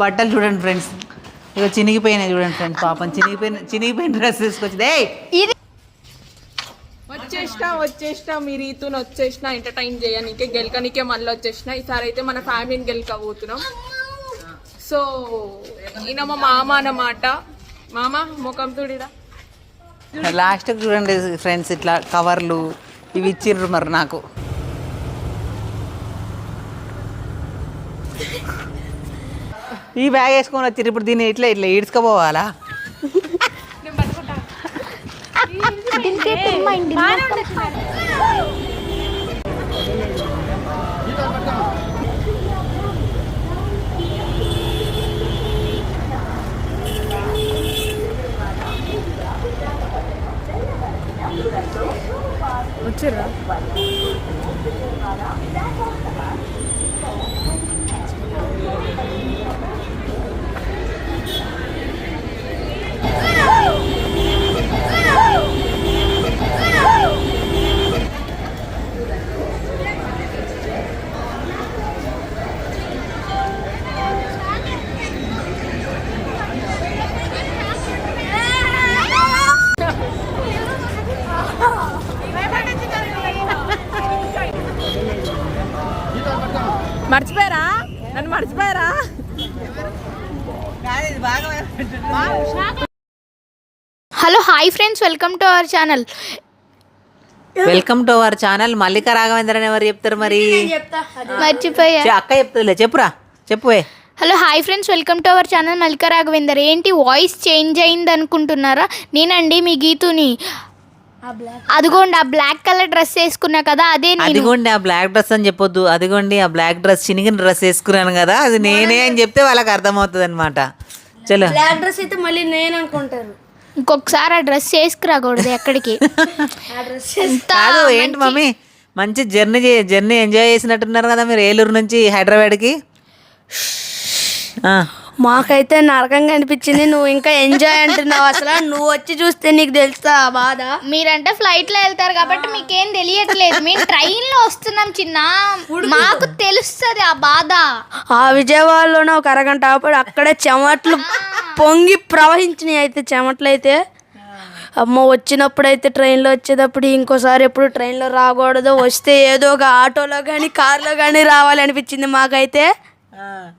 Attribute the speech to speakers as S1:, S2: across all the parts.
S1: బట్టలు చూడండి ఫ్రెండ్స్. ఇక చినిగిపోయినాయి చూడండి ఫ్రెండ్స్ పాపం. చినిగిపోయిన చినిగిపోయిన డ్రెస్ తీసుకొచ్చింది. ఏయ్!
S2: వచ్చేసిన వచ్చేసిన మీ రీతుని వచ్చేసిన ఎంటర్టైన్ చేయనీకే గెలకనికే మళ్ళీ వచ్చేసిన. ఈసారి అయితే మన ఫ్యామిలీని గెలకబోతున్నాం. సో ఈయన మా మామ అన్నమాట. మామ ముఖం తుడిరా
S1: లాస్ట్కి చూడండి ఫ్రెండ్స్ ఇట్లా కవర్లు ఇవి ఇచ్చిండ్రు మరి నాకు. ఈ బ్యాగ్ వేసుకొని వచ్చి ఇప్పుడు దీన్ని ఇట్లా ఇట్లా ఈడ్చుకోపోవాలా?
S2: నన్ను మర్చిపోయారా?
S3: Hello hi friends welcome to our channel.
S1: Welcome to our channel. Mallika Raghavendra అని ఎవరు చెప్తారు మరి?
S3: మర్చిపోయా.
S1: అక్క చెప్తుందిలే చెప్పురా చెప్పువే
S3: hello hi friends welcome to our channel. Mallika Raghavender ఏంటి వాయిస్ చేంజ్ అయింది అనుకుంటున్నారా నేనండి మీ గీతుని. అదిగోండి ఆ బ్లాక్ కలర్ డ్రెస్ వేసుకున్నా కదా అదే నేను.
S1: అదిగోండి ఆ బ్లాక్ డ్రెస్ అని చెప్పొద్దు. అదిగోండి ఆ బ్లాక్ డ్రెస్ చినిగిన డ్రెస్ వేసుకున్నాను కదా అది నేనే అని చెప్తే వాళ్ళకి అర్థమవుతుంది అనమాట చలో.
S4: బ్లాక్ డ్రెస్ అయితే మళ్ళీ నేను అనుకుంటారు
S3: ఇంకొకసారి ఆ డ్రెస్ వేసుకురాకూడదు ఎక్కడికి.
S1: కాదు ఏంటి మమ్మీ? మంచి జర్నీ జర్నీ ఎంజాయ్ చేసినట్టున్నారు కదా మీరు ఏలూరు నుంచి హైదరాబాద్కి? ఆ,
S4: మాకైతే నరకంగా అనిపించింది నువ్వు ఇంకా ఎంజాయ్ అంటున్నావు అసలు. నువ్వు వచ్చి చూస్తే నీకు తెలుస్తా ఆ బాధ.
S3: మీరంటే ఫ్లైట్లో వెళ్తారు కాబట్టి మీకేం తెలియట్లేదు. మేము ట్రైన్లో వస్తున్నాం చిన్న. మాకు తెలుస్తుంది ఆ బాధ.
S4: ఆ విజయవాడలోనే ఒక అరగంట ఆపడి. అక్కడే చెమట్లు పొంగి ప్రవహించినాయి అయితే చెమట్లు అయితే. అమ్మ వచ్చినప్పుడు అయితే ట్రైన్లో వచ్చేటప్పుడు ఇంకోసారి ఎప్పుడు ట్రైన్లో రాకూడదు. వస్తే ఏదో ఒక ఆటోలో కానీ కార్లో కానీ రావాలి అనిపించింది మాకైతే.
S1: ఆ.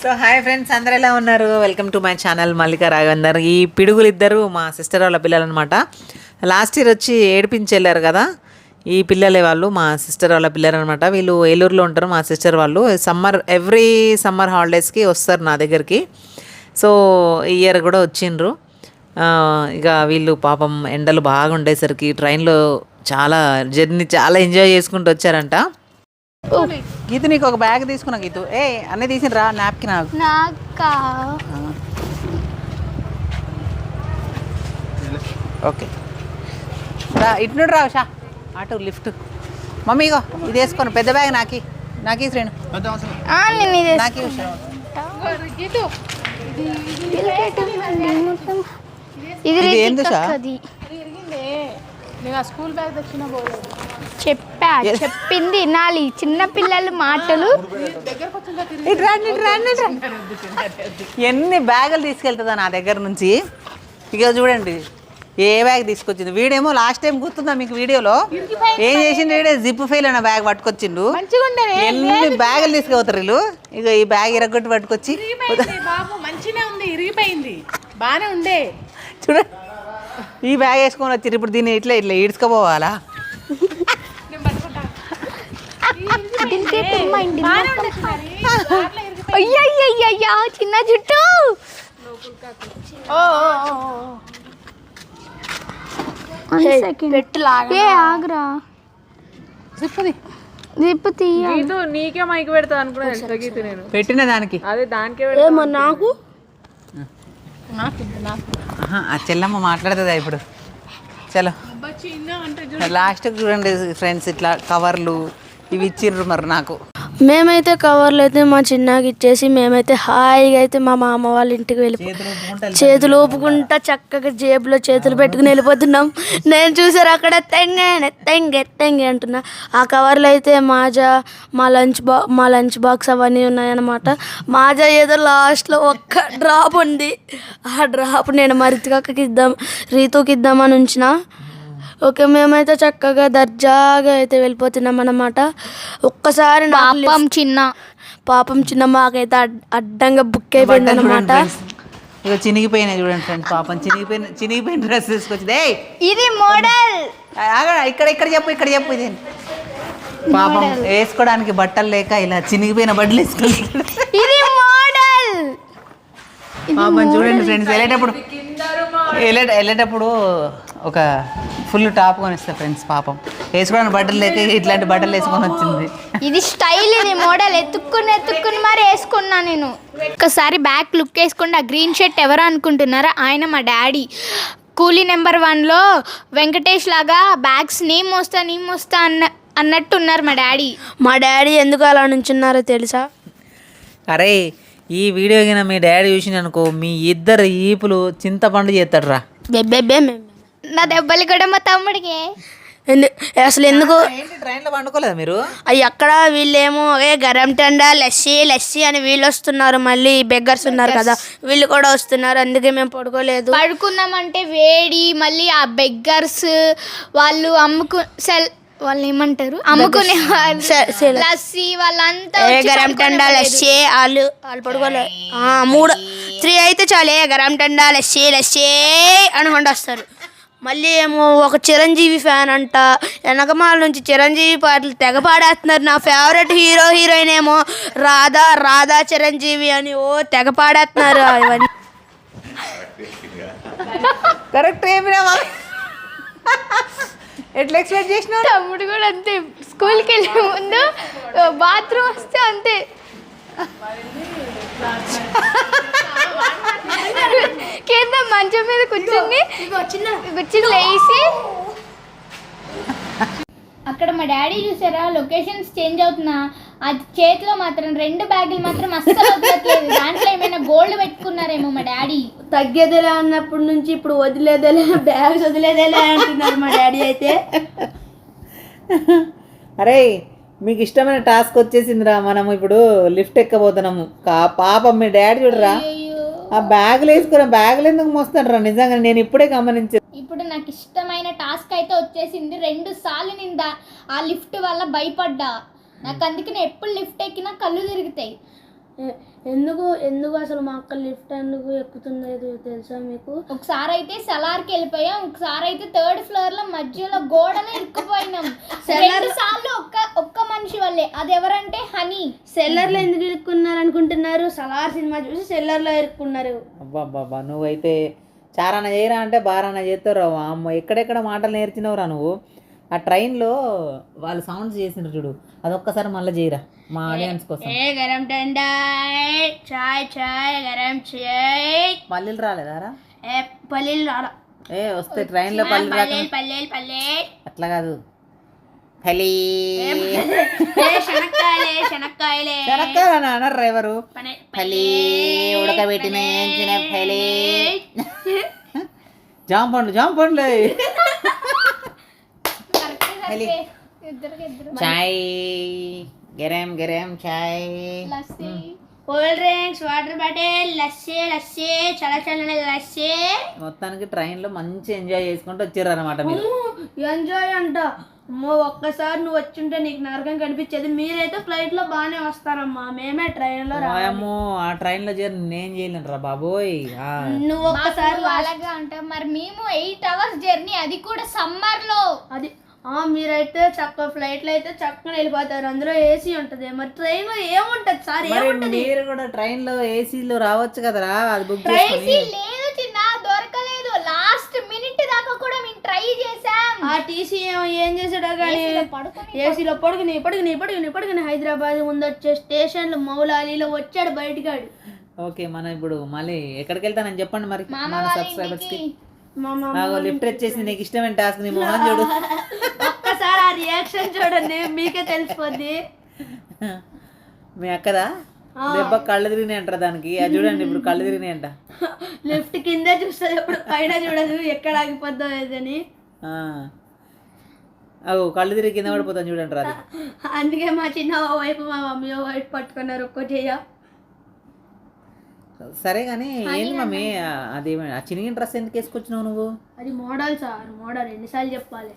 S1: సో హాయ్ ఫ్రెండ్స్ అందరు ఎలా ఉన్నారు? Welcome to my channel Mallika Raghavender ఈ పిడుగులు ఇద్దరు మా సిస్టర్ వాళ్ళ పిల్లలు అనమాట లాస్ట్ ఇయర్ వచ్చి ఏడిపించి వెళ్ళారు కదా? ఈ పిల్లలే వాళ్ళు మా సిస్టర్ వాళ్ళ పిల్లలు అనమాట వీళ్ళు ఏలూరులో ఉంటారు మా సిస్టర్ వాళ్ళు. సమ్మర్ ఎవ్రీ సమ్మర్ హాలిడేస్కి వస్తారు నా దగ్గరికి. సో ఈ ఇయర్ కూడా వచ్చిండ్రు. ఇక వీళ్ళు పాపం ఎండలు బాగా ఉండేసరికి ట్రైన్లో చాలా జర్నీ చాలా ఎంజాయ్ చేసుకుంటూ వచ్చారంట. గీత నీకు ఒక బ్యాగ్ తీసుకున్నా గీతు. ఏ అన్నీ తీసిన రా నాప్కి నాకు?
S3: నాకా
S1: ఓకే. రా ఇటు నుండి రా ఉషా. Auto lift. మమ్మీ ఇగో ఇది వేసుకోను. పెద్ద బ్యాగ్ నాకి. నాకి శ్రేణు
S3: ఆ, నేను ఇది
S1: నాకి ఉషా. ఏంది
S3: రితిక్
S1: ఉషా?
S3: అక్కది. చెప్పా చెప్పింది వినాలి. చిన్న పిల్లల మాటలు.
S1: ఇటు రండి ఇటు రండి ఇటు రండి. ఎన్ని బ్యాగులు తీసుకెళ్తుందా నా దగ్గర నుంచి. ఇక చూడండి ఏ బ్యాగ్ తీసుకొచ్చింది. వీడేమో లాస్ట్ టైం గుర్తుందా మీకు వీడియోలో? ఏం చేసిండు వీడే? జిప్ ఫెయిల్ అన్న బ్యాగ్ పట్టుకొచ్చిండు. ఎన్ని బ్యాగులు తీసుకుపోతారు వీళ్ళు? ఇక ఈ బ్యాగ్ ఇరగొట్టి పట్టుకొచ్చి.
S2: బాబు మంచిగా ఉంది ఇరిగిపోయింది బానే ఉండే.
S1: చూడండి ఈ బ్యాగ్ వేసుకొని వచ్చి ఇప్పుడు దీన్ని ఇట్లా ఇట్లా ఈడ్చుకోపోవాలా?
S3: చిన్న జుట్టు.
S4: పెట్టి లాగా
S3: ఏ ఆగ్రా. జిప్పు తీయ?
S2: గీతు నీకే మైకి పెడతా అనుకున్నా తెలుసా గీతు నేను?
S1: పెట్టిన దానికి.
S2: అదే దానికే
S4: నాకు?
S1: ఆహా, ఆ చెల్లమ్మ మాట్లాడుతుందా ఇప్పుడు? చలో. లాస్ట్కి చూడండి ఫ్రెండ్స్ ఇట్లా కవర్లు ఇవి ఇచ్చిండ్రు మరి నాకు.
S4: మేమైతే కవర్లు అయితే మా చిన్నకి ఇచ్చేసి మేమైతే హాయిగా అయితే మా మామ వాళ్ళ ఇంటికి వెళ్ళిపో
S1: చేతులు ఊపుకుంటా
S4: చక్కగా జేబులో చేతులు పెట్టుకుని వెళ్ళిపోతున్నాం. నేను చూసారు అక్కడ? తెంగే తెంగే తెంగే అంటున్నా. ఆ కవర్లో అయితే మాజా మా లంచ్ బా మా లంచ్ బాక్స్ అవన్నీ ఉన్నాయన్నమాట. మాజా ఏదో లాస్ట్లో ఒక్క డ్రాప్ ఉంది. ఆ డ్రాప్ నేను మరితికక్కకి ఇద్దాం రీతుకి ఇద్దామని ఉంచిన. ఓకే మేమైతే చక్కగా దర్జాగా అయితే వెళ్ళిపోతున్నాం అన్నమాట. ఒక్కసారి
S3: పాపం చిన్న.
S4: పాపం చిన్న మాకైతే అడ్- అడ్డంగా బుక్ అయిపోయింది అనమాట
S1: ఇక చినిగిపోయినాయి చూడండి ఫ్రెండ్స్ పాపం చినిగిపోయిన చినిగిపోయిన డ్రెస్ తీసుకొచ్చింది. ఏయ్!
S3: ఇది మోడల్.
S1: ఆగ ఇక్కడ ఇక్కడ చెప్పు ఇక్కడ చెప్పు ఇది. పాపం వేసుకోవడానికి బట్టలు లేక ఇలా చినిగిపోయిన బట్టలు
S3: మోడల్
S1: పాపం చూడండి ఫ్రెండ్స్ వెళ్ళేటప్పుడు వెళ్ళే వెళ్ళేటప్పుడు ఒక ఫుల్ టాప్ కొనిస్తా ఫ్రెండ్స్ పాపం. వేసుకోవడానికి బట్టలు లేక ఇట్లాంటి బట్టలు వేసుకొని వచ్చింది.
S3: ఇది స్టైల్ ఇది మోడల్. ఎత్తుక్కుని ఎత్తుక్కుని మరి వేసుకున్నా నేను. ఒక్కసారి బ్యాక్ లుక్ వేసుకుంటే ఆ గ్రీన్ షర్ట్ ఎవరు అనుకుంటున్నారా? ఆయన మా డాడీ. కూలీ నెంబర్ వన్లో వెంకటేష్ లాగా బ్యాగ్స్ నేమ్ మోస్తా నేమ్ మోస్తా అన్న అన్నట్టు ఉన్నారు మా డాడీ.
S4: మా డాడీ ఎందుకు అలా నుంచున్నారో తెలుసా?
S1: అరే ఈ వీడియో కింద మీ డాడీ చూసిన అనుకో మీ ఇద్దరు ఈపులు చింతపండు చేస్తాడు రా
S3: నా దెబ్బలు కూడా మా తమ్ముడికి.
S4: అసలు ఎందుకు?
S1: ఏంటి ట్రైన్లో పండుకోలేదా మీరు?
S4: అవి అక్కడ వీళ్ళేమో ఏ గరం టండా లస్సీ లస్సీ అని వీళ్ళు వస్తున్నారు మళ్ళీ బెగ్గర్స్ ఉన్నారు కదా. వీళ్ళు కూడా వస్తున్నారు అందుకే మేము పడుకోలేదు.
S3: పడుకున్నామంటే వేడి మళ్ళీ ఆ బెగ్గర్స్ వాళ్ళు అమ్ముకు సెల్ వాళ్ళు. ఏమంటారు అమ్ముకునే. లస్సీ వాళ్ళంతా
S4: గరం టండా. లస్సీ వాళ్ళు వాళ్ళు పడుకోలే. ఆ, మూడు. త్రీ అయితే చాలు. ఏ గరం టండా లస్సీ లస్సీ అనుకుంటూ వస్తారు. మళ్ళీ ఏమో ఒక చిరంజీవి ఫ్యాన్ అంట. వెనకమాల నుంచి చిరంజీవి పాటలు తెగ పాడేస్తున్నారు. నా ఫేవరెట్ హీరో హీరోయిన్ ఏమో రాధా రాధా చిరంజీవి అని ఓ తెగ పాడేస్తున్నారు. ఇవన్నీ.
S1: కరెక్ట్ ఏమిరా ఎట్లా ఎక్స్పెక్ట్ చేసినావు?
S3: తమ్ముడు కూడా అంతే. స్కూల్కి వెళ్ళే ముందు బాత్రూమ్ వస్తే అంతే. కింద మంచం మీద కూర్చుని కూర్చుని లేచి. అక్కడ మా డాడీ చూసారా? లొకేషన్స్ చేంజ్ అవుతున్నా. అది చేతిలో మాత్రం రెండు బ్యాగులు మాత్రం అస్సలు వదలట్లేదు. దాంట్లో ఏమైనా గోల్డ్ పెట్టుకున్నారేమో మా డాడీ.
S4: తగ్గేదేలే అన్నప్పటి నుంచి ఇప్పుడు వదిలేదేలే బ్యాగ్స్ వదిలేదేలే అంటున్నారు మా డాడీ అయితే.
S1: అరే మీకు ఇష్టమైన టాస్క్ వచ్చేసిందిరా మనం ఇప్పుడు లిఫ్ట్ ఎక్కబోతున్నాము. కా- పాపం మీ డాడీ చూడరా ఆ బ్యాగులు వేసుకున్న బ్యాగులు ఎందుకు మోస్తాడు నిజంగా నేను ఇప్పుడే గమనించాను
S3: ఇప్పుడు నాకు ఇష్టమైన టాస్క్ అయితే వచ్చేసింది. రెండు సార్లు నేను దా- ఆ లిఫ్ట్ వల్ల భయపడ్డా. నాకు అందుకే నేను ఎప్పుడు లిఫ్ట్ ఎక్కినా కళ్ళు తిరుగుతాయి.
S4: ఎందుకు ఎందుకు అసలు మా అక్క లిఫ్ట్ ఎందుకు ఎక్కుతుందో తెలుసా మీకు?
S3: ఒకసారి అయితే సలార్కి వెళ్ళిపోయాం ఒకసారి అయితే థర్డ్ ఫ్లోర్లో మధ్యలో గోడలో ఇరుక్కుపోయినాం. రెండు సార్లు ఒక్క ఒక్క మనిషి వల్లే. అది ఎవరంటే హనీ.
S4: సెల్లర్లో ఎందుకు ఇరుక్కున్నారు అనుకుంటున్నారు? సలార్ సినిమా చూసి సెల్లర్లో ఇరుక్కున్నారు.
S1: అబ్బా అబ్బా నువ్వైతే చారాన చేయరా అంటే బారాన చేస్తావు అమ్మ ఎక్కడెక్కడ మాటలు నేర్చినవురా నువ్వు? ఆ ట్రైన్లో వాళ్ళు సౌండ్స్ చేసిండ్రు చూడు. అదొక్కసారి మళ్ళీ చేయరా మా ఆడియన్స్ కోసం.
S4: ఏ గరం టండాయ్ చాయ్ చాయ్ గరం చాయ్.
S1: పల్లీలు రాలేదారా?
S4: ఏ పల్లీలు రాడ
S1: ఏ వస్తే ట్రైన్లో పల్లీలు రాక
S4: పల్లీలు పల్లీలు
S1: అట్లా కాదు. హలీ
S4: శనక్కాయలే శనక్కాయలే.
S1: అన్నారు డ్రైవరు. హలీ ఉడకబెట్టిన హలీ జామ పండ్లు జామ పండ్లు. చాయ్. గెరేం గెరేం చాయ్.
S4: Cool drinks water bottle lassi lassi. చల్ల చల్లని లస్సీ.
S1: మొత్తానికి ట్రైన్లో మంచి ఎంజాయ్ చేసుకుంటూ వచ్చారు అనమాట మీరు
S4: ఎంజాయ్ అంట. అమ్మో ఒక్కసారి నువ్వు వచ్చుంటే నీకు నరకం కనిపించేది. మీరైతే ఫ్లైట్లో బాగానే వస్తారమ్మా. మేమే ట్రైన్లో రా
S1: వాయమ్మో ఆ ట్రైన్లో చేరి నేను చేయలేను రా బాబోయ్. ఆ,
S4: నువ్వు ఒక్కసారి
S3: అలాగా అంటాం. మరి మేము ఎయిట్ అవర్స్ జర్నీ అది కూడా సమ్మర్లో
S4: అది మీరైతే చక్క ఫ్లైట్లో అయితే చక్కగా వెళ్ళిపోతారు. అందులో ఏసీ ఉంటది. మరి ట్రైన్లో ఏముంటది సార్? ఏముంటది?
S1: మీరు కూడా ట్రైన్లో ఏసీలో రావచ్చు కదరా? అది బుక్ చేసుకొని.
S3: లేదు చిన్న దొరకలేదు. లాస్ట్ మినిట్ దాకా కూడా మేము ట్రై చేసాం
S4: ఆ టీసీ ఏం చేసాడో కానీ
S3: ఏసీలో పడుకొని
S4: పడుకుని. పడుకుని పడుకుని హైదరాబాద్ ముందు వచ్చే స్టేషన్లో మౌలాలీలో వచ్చాడు బయటగాడు
S1: ఓకే మనం ఇప్పుడు మళ్ళీ ఎక్కడికి వెళ్తానని చెప్పండి మరి మన
S3: వాళ్ళ
S1: లిఫ్ట్ వచ్చేసి నీకు ఇష్టమైన టాస్క్ నీ మొహం చూడు.
S4: ఒక్కసారి ఆ రియాక్షన్ చూడండి మీకే తెలిసిపోద్ది.
S1: మీ అక్కదా? దెబ్బ కళ్ళు తిరిగినాయి అంటారు దానికి. అది చూడండి ఇప్పుడు కళ్ళు తిరిగినాయి అంట.
S4: లెఫ్ట్ కిందే చూస్తుంది ఎప్పుడు పైన చూడదు ఎక్కడ ఆగిపోద్దో ఏదని.
S1: అగో కళ్ళు తిరిగి కింద పడిపోతాను చూడండి అది
S4: అందుకే మా చిన్న వైపు మా మమ్మీ వైపు పట్టుకున్నారు ఒక్కో చెయ్య
S1: సరే కానీ ఏంది మమ్మీ? అది ఆ చినిగిన డ్రెస్ ఎందుకు వేసుకొచ్చినావు నువ్వు?
S4: అది మోడల్ సార్ మోడల్. ఎన్నిసార్లు చెప్పాలి?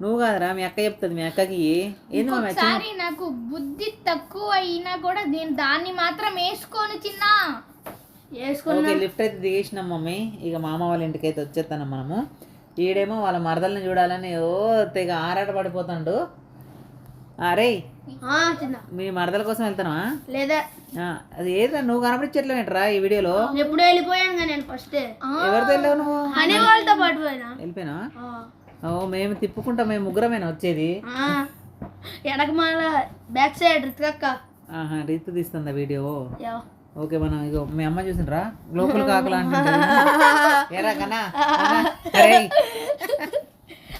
S1: నువ్వు కాదురా మీ అక్క చెప్తుంది మీ అక్కకి. ఏంది మమ్మీ
S3: నాకు బుద్ధి తక్కువ అయినా కూడా నేను దాన్ని మాత్రం వేసుకోను చిన్న
S4: వేసుకున్న.
S1: ఓకే లిఫ్ట్ అయితే దిగేసినాం మమ్మీ. ఇక మామ వాళ్ళ ఇంటికి అయితే వచ్చేస్తాను మనము. ఈడేమో వాళ్ళ మరదల్ని చూడాలని ఓ తెగ ఆరాట పడిపోతాడు అరే మీ మరదల కోసం వెళ్తానా?
S4: లేదా.
S1: అది ఏదిరా నువ్వు కనపడిచ్చట్లేంట్రా ఈ వీడియోలో?
S4: ఎప్పుడు వెళ్ళిపోయాను నేను ఫస్ట్
S1: ఎవరితో వెళ్ళావు నువ్వు?
S4: వాళ్ళతో పాటు పోయినా.
S1: వెళ్ళిపోయినా. ఓ మేము తిప్పుకుంటా మేము ముగ్గురమేనా వచ్చేది?
S4: మళ్ళా బ్యాక్ సైడ్ రితికక్క
S1: ఆహా రీతు తీస్తుందా వీడియో. ఓకే మనం ఇగో మీ అమ్మ చూసిండ్రా? లోపల కాకులు అంటుంది ఏరా కన్నా? కన్నా, అరే.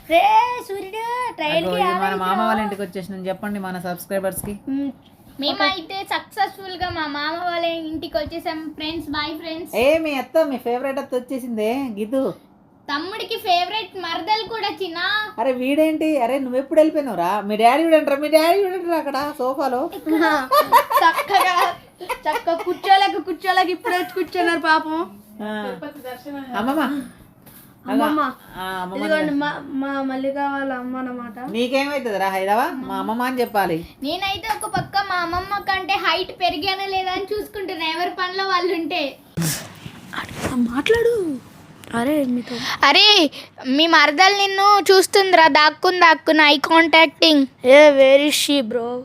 S4: రే సూర్యుడు ట్రైన్
S1: మన మామ వాళ్ళ ఇంటికి వచ్చేసిన. చెప్పండి మన సబ్స్క్రైబర్స్కి.
S3: మేమైతే సక్సెస్ఫుల్గా మా మామ వాళ్ళ ఇంటికి వచ్చేసాం. ఫ్రెండ్స్ బాయ్ ఫ్రెండ్స్
S1: ఏ మీ అత్త మీ ఫేవరెట్ అత్త వచ్చేసిందే. గీతు
S3: తమ్ముడికి ఫేవరెట్ మరదలు కూడా చిన్న.
S1: అరే వీడేంటి? అరే నువ్వు ఎప్పుడు వెళ్ళిపోయినావురా? మీ డాడీ చూడండిరా మీ డాడీ చూడండిరా అక్కడ? సోఫాలో?
S4: చక్కగా చక్కగా కూర్చోలేక కూర్చోలేక ఇప్పుడు వచ్చి కూర్చున్నారు పాపం.
S1: అమ్మమ్మ
S4: అమ్మమ్మ
S1: ఆ, అమ్మమ్మ
S4: ఇదిగోండి మా మా మల్లిక వాళ్ళ అమ్మ అన్నమాట.
S1: నీకేమైతుంది రా హైదరాబాద్ మా అమ్మమ్మ. అని చెప్పాలి.
S3: నేనైతే ఒక పక్క మా అమ్మమ్మ కంటే హైట్ పెరిగానా లేదా అని చూసుకుంటున్నా. ఎవరి పనిలో వాళ్ళు ఉంటే.
S4: మాట్లాడు. అరే
S3: అరే మీ మరదలు నిన్ను చూస్తుందిరా దాక్కుని దాక్కుని I contacting
S4: a very she bro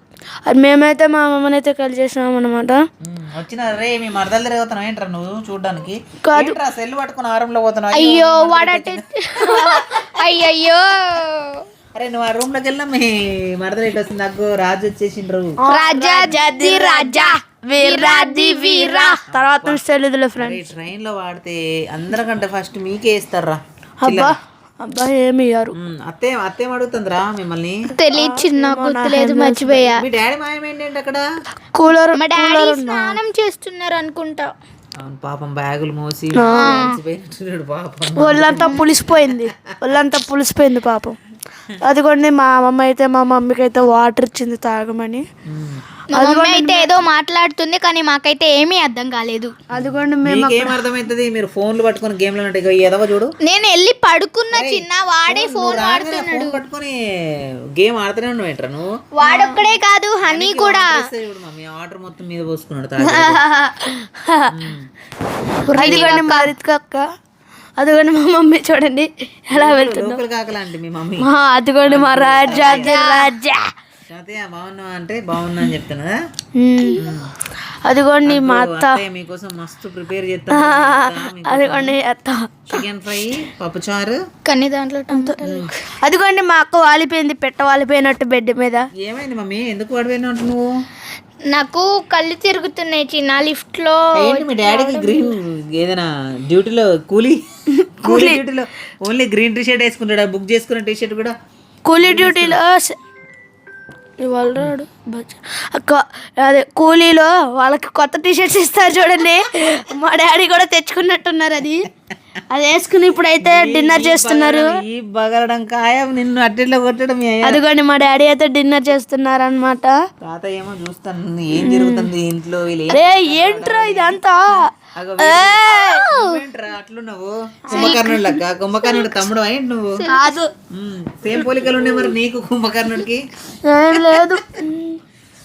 S4: అది మేమైతే మా అమ్మని అయితే కలిసి చేసినాం అనమాట
S1: వచ్చిన రే మీ మరదలు తిరుగుతున్నావు ఏంట్రా నువ్వు చూడడానికి?
S4: కాదు.
S1: ఏంట్రా సెల్ పట్టుకుని ఆరంలో పోతున్నావు?
S3: అయ్యో వాడట అయ్యయ్యో.
S1: అరే నువ్వు ఆ రూమ్లోకి వెళ్ళినా మీ మరదలు ఇటు వస్తుంది. నాకు రాజు వచ్చేసిండ్రు.
S3: రాజాది రాజా. వీరాది వీరా.
S4: తర్వాత తెలియదులే ఫ్రెండ్
S1: ట్రైన్లో వాడితే అందరికంటే ఫస్ట్ మీకే ఇస్తారా
S4: అబ్బా. అబ్బా ఏమి ఇయ్యారు
S1: అత్తే అత్తేం అడుగుతుందిరా మిమ్మల్ని?
S3: తెలియదు చిన్న గుర్తులేదు మర్చిపోయా.
S1: మీ డాడీ మాయమేంటి అక్కడ?
S4: కూలర్
S3: మా డాడీ స్నానం చేస్తున్నారు అనుకుంటా.
S1: అవును పాపం బ్యాగులు మోసి పాపం.
S4: ఒళ్ళంతా పులిసిపోయింది. ఒళ్ళంతా పులిసిపోయింది పాపం. అదిగోండి మా అమ్మమ్మ అయితే మా మమ్మీకి అయితే వాటర్ ఇచ్చింది తాగమని.
S3: మా మమ్మీ అయితే ఏదో మాట్లాడుతుంది కానీ మాకైతే ఏమీ అర్థం కాలేదు.
S4: అదిగోండి మేము
S1: మీకేం అర్థమవుతుంది మీరు ఫోన్లు పట్టుకొని గేమ్లు అంటే ఎదవ చూడు.
S3: నేను వెళ్ళి పడుకున్న చిన్న వాడే ఫోన్
S1: ఫోన్ పట్టుకొని గేమ్ ఆడుతూనే ఉన్నావు ఏంట్రా నువ్వు?
S3: వాడొక్కడే కాదు హనీ కూడా.
S1: మమ్మీ ఆర్డర్ మొత్తం మీద పోసుకున్నాడు తాగి.
S4: అదిగోండి మా రితికక్క అదిగోండి మా మమ్మీ చూడండి ఎలా వెళ్తుంది.
S1: లోకల్ కాకలాంటి మీ మమ్మీ.
S4: మా అదిగోండి మా రాజా రాజా.
S1: అదే బాగున్నావా అంటే బాగున్నా అని చెప్తున్నా
S4: అదిగోండి మా అత్త.
S1: మీకోసం మస్తు ప్రిపేర్ చేస్తాను
S4: అదిగోండి అత్త.
S1: చికెన్ ఫ్రై పప్పుచారు
S3: కానీ దాంట్లో
S4: అదిగోండి మా అక్క వాలిపోయింది పెట్ట వాలిపోయినట్టు బెడ్ మీద.
S1: ఏమైంది మమ్మీ? ఎందుకు పడిపోయినావు నువ్వు?
S3: నాకు కళ్ళు తిరుగుతున్నాయి చిన్న
S1: లిఫ్ట్లో మీ డాడీకి గ్రీన్ ఏదైనా డ్యూటీలో కూలీ? కూలీ డ్యూటీలో ఓన్లీ గ్రీన్ టీ షర్ట్ వేసుకుంటాడా? బుక్ చేసుకున్న టీ షర్ట్ కూడా
S4: కూలీ డ్యూటీలో స- ఇవాళ రాడు బచ్చ- అక్క అదే కూలీలో వాళ్ళకి కొత్త టీ షర్ట్స్ ఇస్తారు చూడండి. మా డాడీ కూడా తెచ్చుకున్నట్టున్నారు అది. అది వేసుకుని ఇప్పుడైతే డిన్నర్ చేస్తున్నారు.
S1: ఈ బగలడం ఖాయం. నిన్ను అట్టిట్లో కొట్టడం
S4: అదిగోండి మా డాడీ అయితే డిన్నర్ చేస్తున్నారు అనమాట
S1: తాత ఏమో చూస్తాను ఏం జరుగుతుంది ఇంట్లో
S4: ఏంట్రా ఇదంతా?
S1: అట్లున్నావు? కుంభకర్ణుడు లెక్క కుంభకర్ణుడు తమ్ముడు ఏంటి నువ్వు?
S4: కాదు.
S1: సేమ్ పోలికలు ఉన్నాయి మరి నీకు కుంభకర్ణుడికి?
S4: ఏం లేదు.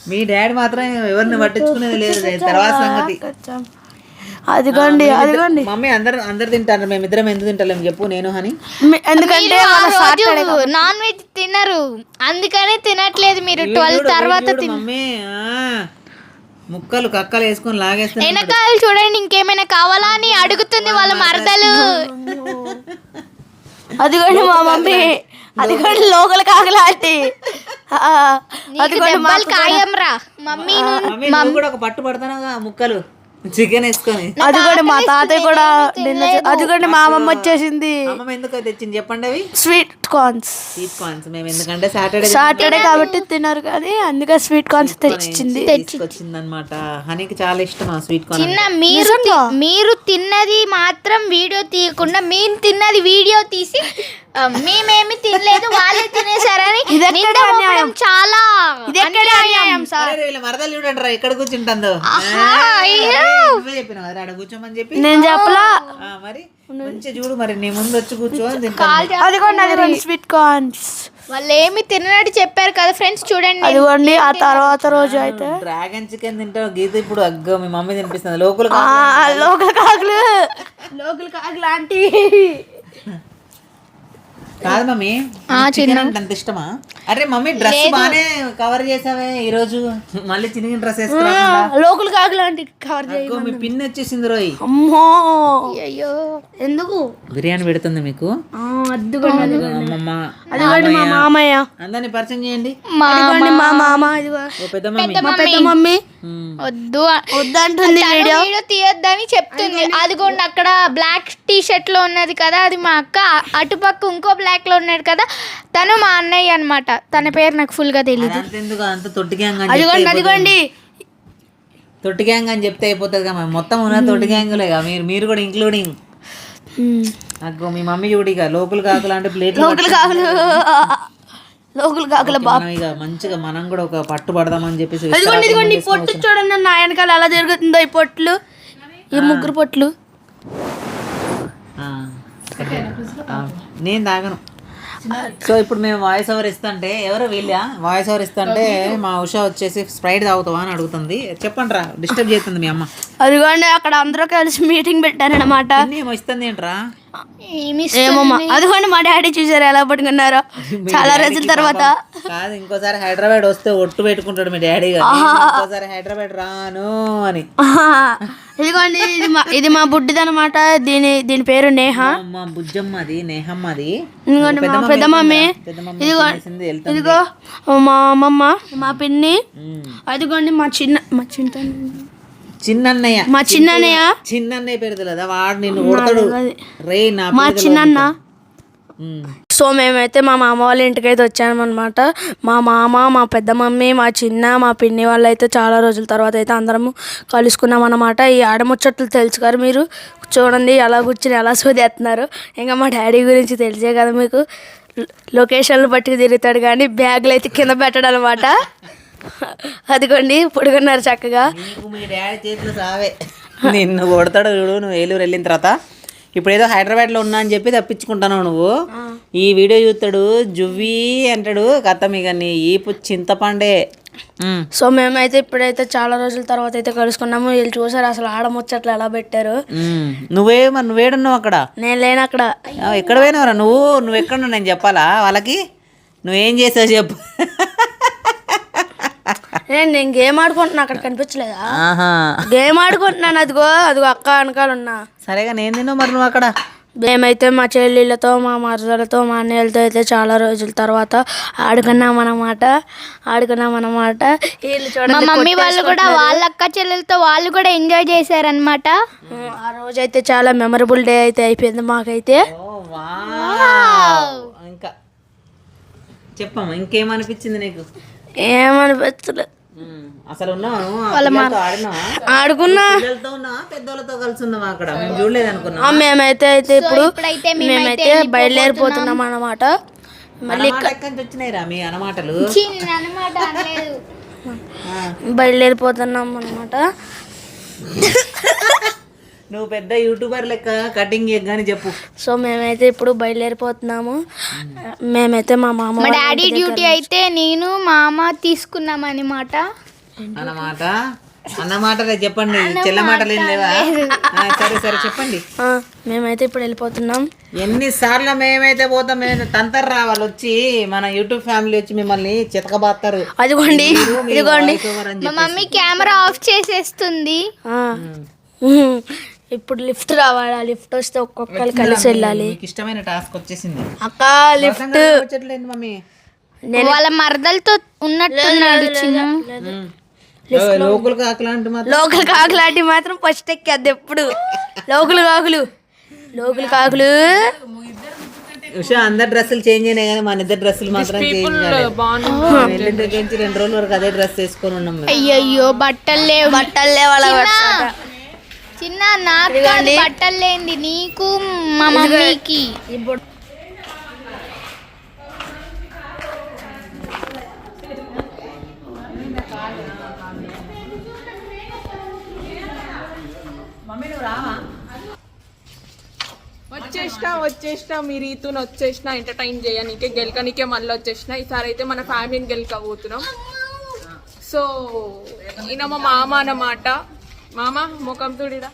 S1: మీ డాడీ మాత్రం ఎవరిని పట్టించుకునేది లేదు. తర్వాత సంగతి.
S4: అదిగోండి అదిగోండి.
S1: మమ్మీ అందరు అందరు తింటారు. మేమిద్దరం ఎందుకు తింటలేము చెప్పు నేను హని
S4: మీ- ఎందుకంటే
S3: నాన్ వెజ్ తినరు. అందుకనే తినట్లేదు మీరు. ట్వెల్వ్ తర్వాత
S1: మమ్మీ. ఆ, ముక్కలు కక్కలు వేసుకొని లాగేస్తాను
S3: వెనకాల చూడండి ఇంకేమైనా కావాలా అని అడుగుతుంది వాళ్ళ మరదలు.
S4: అదిగోండి మా మమ్మీ. అదిగోండి లోకల్ కాకలాంటి.
S3: నీకు దెబ్బలు ఖాయం రా మమ్మీ
S1: కూడా ఒక పట్టు పడతానుగా ముక్కలు. చికెన్ వేసుకొని.
S4: అదిగోండి మా తాతయ్య కూడా నిన్న అదిగోండి మా అమ్మమ్మ వచ్చేసింది.
S1: అమ్మమ్మ ఎందుకు తెచ్చింది చెప్పండి అవి?
S4: స్వీట్ కార్న్స్
S1: స్వీట్ కార్న్స్ మేము ఎందుకంటే సాటర్డే
S4: సాటర్డే కాబట్టి తిన్నారు కానీ అందుకే స్వీట్ కార్న్స్ తెచ్చింది.
S1: తీసుకొచ్చింది అనమాట హనీకి చాలా ఇష్టం ఆ స్వీట్ కార్న్
S3: చిన్న మీరు మీరు తిన్నది మాత్రం వీడియో తీయకుండా మేము తిన్నది వీడియో తీసి మేమేమి తినలేదు వాళ్ళే తినేసారని
S4: ఇదెక్కడ
S3: నింద
S4: అన్యాయం?
S3: మోపడం చాలా
S4: ఇదెక్కడ అన్యాయం సార్.
S1: మరదలు చూడండి రా ఎక్కడ కూర్చుంటుందో? ఆడ కూర్చోమని చెప్పి?
S4: నేను చెప్పలా?
S1: ఆ, మరి మంచిగా చూడు మరి నీ ముందు వచ్చి కూర్చో అని తింటాను
S4: అదిగోండి అదిగోండి స్వీట్ కార్న్స్
S3: వాళ్ళు ఏమి తినట్టు చెప్పారు కదా ఫ్రెండ్స్ చూడండి.
S4: అదిగోండి ఆ తర్వాత రోజు అయితే.
S1: డ్రాగన్ చికెన్ తింటావు గీత ఇప్పుడు అగ్గ మీ మమ్మీ తినిపిస్తుంది. లోకల్
S4: ఆ, లోకల్ కాకులు. లోకల్ కాకులు ఆంటీ.
S1: కాదు మమ్మీ అంత ఇష్టమా? అరే మమ్మీ డ్రెస్ బాగానే కవర్ చేసావే ఈ రోజు మళ్ళీ చిన్న డ్రెస్ వేసుకురా
S4: లోకల్ కాకులు ఆంటీ కవర్ చేయి
S1: మీ పిన్ వచ్చేసింది రోయ్.
S4: అమ్మో.
S3: అయ్యో
S4: ఎందుకు?
S1: బిర్యానీ పెడుతుంది మీకు?
S4: ఆ, అద్దుకోండి
S1: అదిగో అమ్మమ్మ.
S4: అదిగోండి మా మామయ్య.
S1: అందరిని పరిచయం చేయండి.
S3: మా
S4: అదిగోండి మా మామ. ఇదిగో
S1: ఓ పెద్ద మమ్మీ.
S4: మా పెద్ద మమ్మీ.
S1: ఉమ్.
S3: వద్దు.
S4: వద్దంటుంది
S3: తను
S4: వీడియో.
S3: వీడియో తీయొద్దని చెప్తుంది. అదిగోండి. అక్కడ బ్లాక్ టీ షర్ట్లో ఉన్నది కదా అది మా అక్క. అటుపక్క ఇంకో బ్లాక్ లో ఉన్నాడు కదా తను మా అన్నయ్య అన్నమాట. తన పేరు నాకు ఫుల్గా తెలియదు
S1: ఎందుకు? అంత తొట్టి గ్యాంగ్ అని
S4: అదిగోండి
S1: చెప్తే
S4: అదిగోండి.
S1: తొట్టి గ్యాంగ్ అని చెప్తే అయిపోతుంది కదా మరి. మొత్తం ఉన్న తొట్టి గ్యాంగులేగా మీరు మీరు కూడా ఇంక్లూడింగ్ అగ్గో మీ మమ్మీ చూడిగా లోకల్ కాకులు అంటే ప్లేట్లు
S4: లోకల్ కాకులు. లోకల్ కాకుల
S1: మనం ఇక మంచిగా మనం కూడా ఒక పట్టు పడదామని చెప్పేసి
S4: అదిగోండి ఇదిగోండి ఈ పొట్టు చూడండి నా వెనకాల ఎలా జరుగుతుందో ఈ పొట్లు. ఈ ముగ్గురు పొట్లు.
S1: ఆ, నేను తాగను. సో ఇప్పుడు మేము వాయిస్ ఓవర్ ఇస్తుంటే ఎవరు వీళ్ళ? వాయిస్ ఓవర్ ఇస్తుంటే మా ఉషా వచ్చేసి స్ప్రైట్ తాగుతావా అని అడుగుతుంది. చెప్పండి రా డిస్టర్బ్ చేస్తుంది మీ అమ్మ.
S4: అదిగోండి అక్కడ అందరూ కలిసి మీటింగ్ పెట్టారనమాట
S1: ఏమో ఇస్తుంది ఏంట్రా
S3: ఏమి
S4: అదిగోండి మా డాడీ చూసారు ఎలా పట్టుకున్నారో. చాలా రోజుల తర్వాత.
S1: కాదు ఇంకోసారి హైదరాబాద్ వస్తే ఒట్టు పెట్టుకుంటాడు మీ డాడీ గారు. ఇంకోసారి హైదరాబాద్ రాను అని.
S4: ఇదిగోండి ఇది మా ఇది మా బుడ్డిదనమాట. దీని దీని పేరు నేహ.
S1: అమ్మ బుజ్జమ్మది నేహమ్మది.
S4: ఇదిగోండి మా పెద్ద మమ్మీ ఇదిగో. ఇదిగో మా అమ్మమ్మ మా పిన్ని. అదిగోండి మా చిన్న మా చిన్న
S1: చిన్నన్నయ్య.
S4: మా చిన్నన్నయ్య?
S1: చిన్నన్నయ్య పేరు తెలియదా. వాడు నిన్ను కొడతాడు. రే నా
S4: మా చిన్నన్న. సో మేమైతే మా మామ వాళ్ళ ఇంటికి అయితే వచ్చామన్నమాట. మా మామ మా పెద్ద మమ్మీ మా చిన్న మా పిన్ని వాళ్ళు అయితే చాలా రోజుల తర్వాత అయితే అందరము కలుసుకున్నాం అన్నమాట ఈ ఆడముచ్చట్లు తెలుసు కదా మీరు? చూడండి ఎలా కూర్చుని ఎలా సోదేస్తున్నారు. ఇంకా మా డాడీ గురించి తెలిసే కదా మీకు? లొకేషన్లు పట్టుకు తిరుగుతాడు కానీ బ్యాగులు అయితే కింద పెట్టడం అనమాట అదిగోండి పొడుగున్నారు చక్కగా.
S1: నీకు మీ డాడీ చేతులు సావే. నిన్ను కొడతాడు చూడు నువ్వు ఏలూరు వెళ్ళిన తర్వాత. ఇప్పుడు ఏదో హైదరాబాద్లో ఉన్నా అని చెప్పి తప్పించుకుంటాను నువ్వు. ఈ వీడియో చూస్తాడు జువ్వి అంటాడు కథ ఇక నీ ఈపు చింతపండే.
S4: సో మేమైతే ఇప్పుడైతే చాలా రోజుల తర్వాత అయితే కలుసుకున్నాము. వీళ్ళు చూసారు అసలు ఆడముచ్చట్లు ఎలా పెట్టారు.
S1: నువ్వే మరి నువ్వేడున్నావు అక్కడ?
S4: నేను లేను అక్కడ.
S1: ఎక్కడ పోయినావురా నువ్వు? నువ్వు ఎక్కడ నేను చెప్పాలా వాళ్ళకి? నువ్వేం చేసావు చెప్పు.
S4: నేను నేను గేమ్ ఆడుకుంటున్నా అక్కడ కనిపించలేదా?
S1: ఆహా.
S4: గేమ్ ఆడుకుంటున్నాను అదిగో అదిగో అక్క వెనకాల ఉన్నా.
S1: సరేగా నేను తిన్నావు మరి నువ్వు అక్కడ.
S4: మేమైతే మా చెల్లెళ్ళతో మా మరదలతో మా అన్నయ్యలతో అయితే చాలా రోజుల తర్వాత ఆడుకున్నాం అన్నమాట ఆడుకున్నాం అన్నమాట వీళ్ళు
S3: మా
S4: చూడండి
S3: మమ్మీ వాళ్ళు కూడా వాళ్ళ అక్క చెల్లెలతో వాళ్ళు కూడా ఎంజాయ్ చేశారనమాట
S4: ఆ రోజు అయితే చాలా మెమరబుల్ డే అయితే అయిపోయింది మాకైతే.
S1: ఇంకా. చెప్పమ్మా ఇంకేమనిపించింది నీకు?
S4: ఏమనిపించలేదు
S1: ఉమ్, అసలు
S4: ఆడుకున్నా.
S1: పెద్దోళ్ళతో కలిసి ఉన్నావా అక్కడ? మేము చూడలేదు అనుకున్నా
S4: ఆ, మేమైతే అయితే ఇప్పుడు మేమైతే బయలుదేరిపోతున్నాం అన్నమాట. మళ్ళీ
S1: అనమాట వచ్చినాయిరా మీ అనమాటలు?
S3: అనమాట
S4: బయలుదేరిపోతున్నాం అన్నమాట.
S1: నువ్వు పెద్ద యూట్యూబర్ లెక్క కటింగ్ కానీ చెప్పు.
S4: సో మేమైతే ఇప్పుడు బయలుదేరిపోతున్నాము. మేమైతే మా మామ
S3: మా డాడీ డ్యూటీ అయితే నేను మా అమ్మ తీసుకున్నాం అనమాట
S1: అన్నమాట అన్నమాటలే చెప్పండి చెల్ల మాటలు ఏం లేవా? సరే సరే చెప్పండి.
S4: ఆ, మేమైతే ఇప్పుడు వెళ్ళిపోతున్నాం.
S1: ఎన్నిసార్లు మేమైతే పోతాం మేము తంతరు రావాలి వచ్చి మన యూట్యూబ్ ఫ్యామిలీ వచ్చి మిమ్మల్ని చితకబాస్తారు
S4: అదిగోండి ఇదిగోండి
S3: మా మమ్మీ కెమెరా ఆఫ్ చేసేస్తుంది.
S4: ఇప్పుడు లిఫ్ట్ రావాలి. లిఫ్ట్ వస్తే ఒక్కొక్కరు కలిసి వెళ్ళాలి.
S1: మీకు ఇష్టమైన టాస్క్ వచ్చేసింది?
S4: అక్క లిఫ్ట్.
S1: వచ్చట్లేదు మమ్మీ?
S3: వాళ్ళ మరదలతో ఉన్నట్టున్నాడు చిన్న.
S1: లోకల్ కాకలాంటి మాత్రం
S4: లోకల్ కాకులాంటి మాత్రం ఫస్ట్ ఎక్కేద్ది ఎప్పుడు. లోకల్ కాకులు. లోకల్ కాకులు.
S1: ఉషా అందరి డ్రెస్సులు చేంజ్ అయినాయి కానీ మన ఇద్దరు డ్రెస్సులు మాత్రం చేంజ్ కాలేదు. దగ్గర నుంచి రెండు రోజుల వరకు అదే డ్రెస్ వేసుకొని ఉన్నాం మేము.
S3: అయ్యయ్యో బట్టలు లేవు.
S4: బట్టలు లేవాల
S3: చిన్న! చిన్న నాకు కాదు బట్టలు నీకు మా మమ్మీకి.
S2: వచ్చేసిన వచ్చేసిన మీ రీతుని వచ్చేసిన ఎంటర్టైన్ చేయనీకే గెలకనికే మళ్ళీ వచ్చేసిన. ఈసారి అయితే మన ఫ్యామిలీని గెలకబోతున్నాం. సో ఈయన మా మామ అన్నమాట. మామ ముఖం తుడిరా.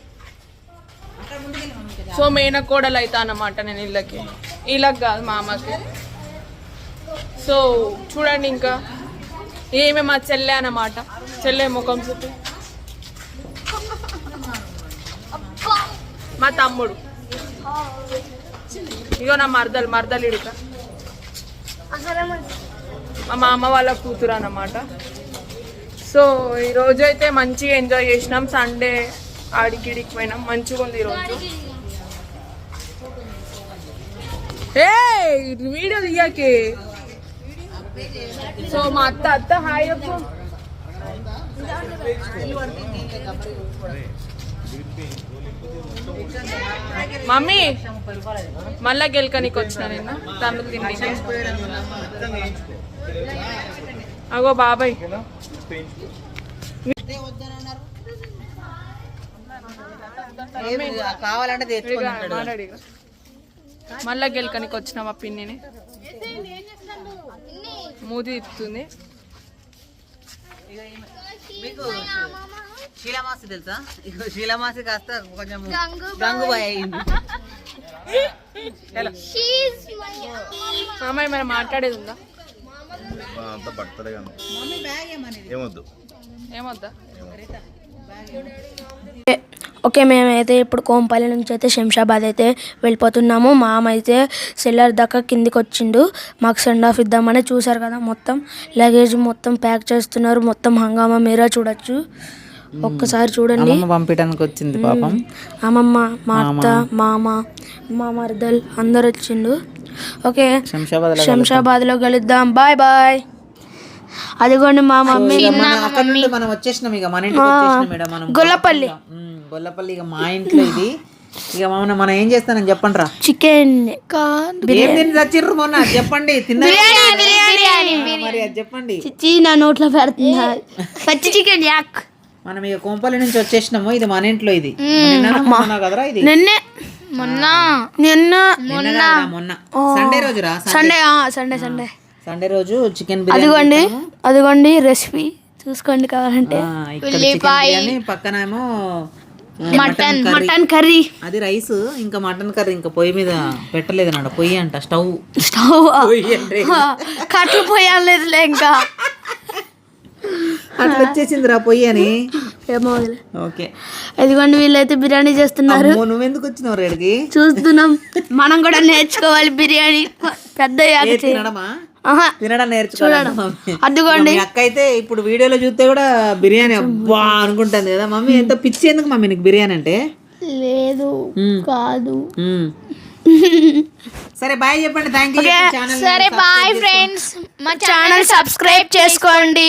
S2: సో మేనకోడలు అవుతా అన్నమాట నేను ఇళ్ళకి. ఇళ్ళకి కాదు మామకి. సో చూడండి ఇంకా ఏమే మా చెల్లె అన్నమాట. చెల్లె ముఖం చూపి. మా తమ్ముడు. ఇగో నా మరదలు మరదలు ఇడుక మా మామ వాళ్ళ కూతురు అన్నమాట. సో ఈరోజు అయితే మంచిగా ఎంజాయ్ చేసినాం. సండే ఆడికిడికి పోయినాం. మంచిగా ఉంది ఈరోజు ఏ వీడియో తీయకే. సో మా అత్త అత్త హాయ్ చెప్పు. మమ్మీ మళ్ళా గెలకనికి వచ్చిన నిన్న? తమిళ తిండి. అగో బాబాయ్.
S1: కావాలంటే.
S2: మళ్ళా గెలకనికి వచ్చిన మా పిన్నిని? మూతి తిప్పుతుంది.
S1: మీకు శీలమాసి తెలుసా? ఇగో శీలమాసి కాస్త కొంచెం గంగుబాయ్ అయింది.
S2: అమ్మాయి మరి మాట్లాడేది ఉందా?
S5: అంతా ఏమొద్దు.
S2: ఏమొద్దా?
S4: ఓకే మేమైతే ఇప్పుడు కోంపల్లి నుంచి అయితే శంషాబాద్ అయితే వెళ్ళిపోతున్నాము. మా అమ్మ అయితే సెల్లర్ దాకా కిందికి వచ్చిండు మాకు సెండ్ ఆఫ్ ఇద్దామని చూసారు కదా మొత్తం. లగేజ్ మొత్తం ప్యాక్ చేస్తున్నారు. మొత్తం హంగామా మీరే చూడొచ్చు. ఒక్కసారి చూడండి.
S1: అమ్మమ్మ పంపించడానికి వచ్చింది పాపం.
S4: అమ్మమ్మ మా అత్త మామ మా మరదల్ అందరు వచ్చిండు. ఓకే?
S1: శంషాబాద్
S4: శంషాబాద్లో కలుద్దాం. Bye bye. అదిగోండి మా మమ్మీ.
S1: అక్కడ నుండి మనం వచ్చేసినాం ఇక మన ఇంటికి వచ్చేసినాం మేడం మనం
S4: గొల్లపల్లి.
S1: గొల్లపల్లి ఇక. మా ఇంట్లో ఇది. ఇక మనం మనం ఏం చేస్తానని చెప్పండి రా
S4: చికెన్
S1: చచ్చిర్రు మొన్న? చెప్పండి తిన్నారా? మరి అది చెప్పండి.
S4: చిచ్చి నా నోట్లో పెడుతున్నా. పచ్చి చికెన్ యాక్.
S1: మనం ఇక కోంపల్లి నుంచి వచ్చేసినాము ఇది మన ఇంట్లో ఇది. కదరా ఇది?
S4: నిన్నే.
S3: మొన్న.
S4: నిన్న.
S1: కాదురా, మొన్న. సండే రోజు రా
S4: సండే. Sunday Sunday
S1: Sunday. రోజు చికెన్ బిర్యానీ
S4: అదిగోండి అదిగోండి రెసిపీ చూసుకోండి కావాలంటే.
S1: ఆ, ఇక్కడ చికెన్ బిర్యానీ పక్కన ఏమో మటన్
S4: మటన్ కర్రీ.
S1: అది రైస్ ఇంకా మటన్ కర్రీ ఇంకా పొయ్యి మీద పెట్టలేదు నాడ పొయ్యి అంట స్టవ్.
S4: స్టవ్.
S1: పొయ్యి అంటే.
S4: కట్లు పోయాలేదులే ఇంకా.
S1: అట్లా వచ్చేసింది రా పొయ్యి అని.
S4: ఏమో.
S1: ఓకే.
S4: ఇదిగోండి వీళ్ళైతే బిర్యానీ చేస్తున్నారు.
S1: అమ్మో నువ్వెందుకు వచ్చినావు రేడికి
S4: చూస్తున్నాం. మనం కూడా నేర్చుకోవాలి బిర్యానీ. పెద్ద
S1: తినడం నేర్చుకోవాలి మమ్మీ.
S4: అదిగోండి.
S1: అక్క అయితే ఇప్పుడు వీడియోలో చూస్తే కూడా బిర్యానీ అబ్బా అనుకుంటుంది కదా. మమ్మీ ఎంత పిచ్చి ఎందుకు మమ్మీ నీకు బిర్యానీ అంటే?
S3: లేదు. కాదు.
S1: సరే బాయ్ చెప్పండి. థ్యాంక్ యూ
S3: సరే బాయ్ ఫ్రెండ్స్. మా
S4: ఛానల్ సబ్స్క్రైబ్ చేసుకోండి.